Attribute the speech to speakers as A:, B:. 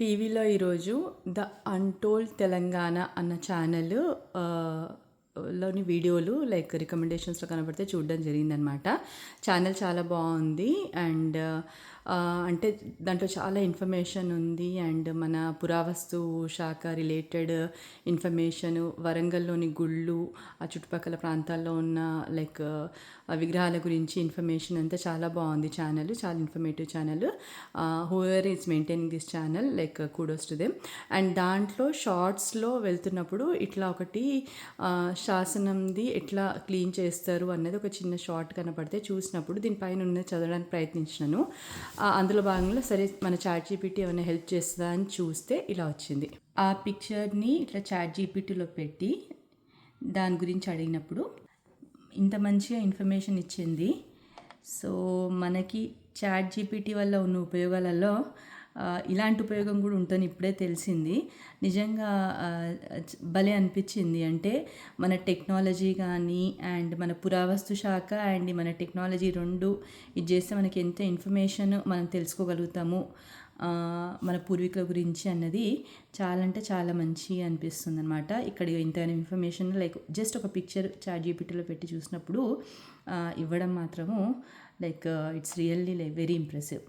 A: టీవీలో ఈరోజు the untold Telangana అన్న ఛానల్ లోని వీడియోలు లైక్ రికమెండేషన్స్లో కనబడితే చూడడం జరిగిందనమాట. ఛానల్ చాలా బాగుంది అండ్ అంటే దాంట్లో చాలా ఇన్ఫర్మేషన్ ఉంది అండ్ మన పురావస్తు శాఖ రిలేటెడ్ ఇన్ఫర్మేషన్ వరంగల్లోని గుళ్ళు ఆ చుట్టుపక్కల ప్రాంతాల్లో ఉన్న లైక్ విగ్రహాల గురించి ఇన్ఫర్మేషన్ అంతా చాలా బాగుంది ఛానల్ చాలా informative channel. Whoever is maintaining this channel like kudos to them and దాంట్లో షార్ట్స్లో వెళ్తున్నప్పుడు ఇట్లా ఒకటి శాసనంది ఎట్లా క్లీన్ చేస్తారు అన్నది ఒక చిన్న షార్ట్ కనపడితే చూసినప్పుడు దీనిపైన ఉన్న చదవడానికి ప్రయత్నించినాను. అందులో భాగంగా సరే మన చాట్ జీపీటీ ఏమైనా హెల్ప్ చేస్తుందా అని చూస్తే ఇలా వచ్చింది. ఆ పిక్చర్ని ఇట్లా చాట్ జీపీటీలో పెట్టి దాని గురించి అడిగినప్పుడు ఇంత మంచిగా ఇన్ఫర్మేషన్ ఇచ్చింది. సో మనకి చాట్ జీపీటీ వల్ల ఉన్న ఉపయోగాలలో ఇలాంటి ఉపయోగం కూడా ఉంటుందని ఇప్పుడే తెలిసింది. నిజంగా భలే అనిపించింది. అంటే మన టెక్నాలజీ కానీ అండ్ మన పురావస్తు శాఖ అండ్ మన టెక్నాలజీ రెండు ఇది చేస్తే మనకి ఎంత ఇన్ఫర్మేషన్ మనం తెలుసుకోగలుగుతాము మన పూర్వీకుల గురించి అన్నది చాలా అంటే చాలా మంచి అనిపిస్తుంది అనమాట ఇక్కడ ఇంత ఇన్ఫర్మేషన్ లైక్ జస్ట్ ఒక పిక్చర్ చాట్ జీపీటీలో పెట్టి చూసినప్పుడు ఇవ్వడం మాత్రము like it's really like very impressive.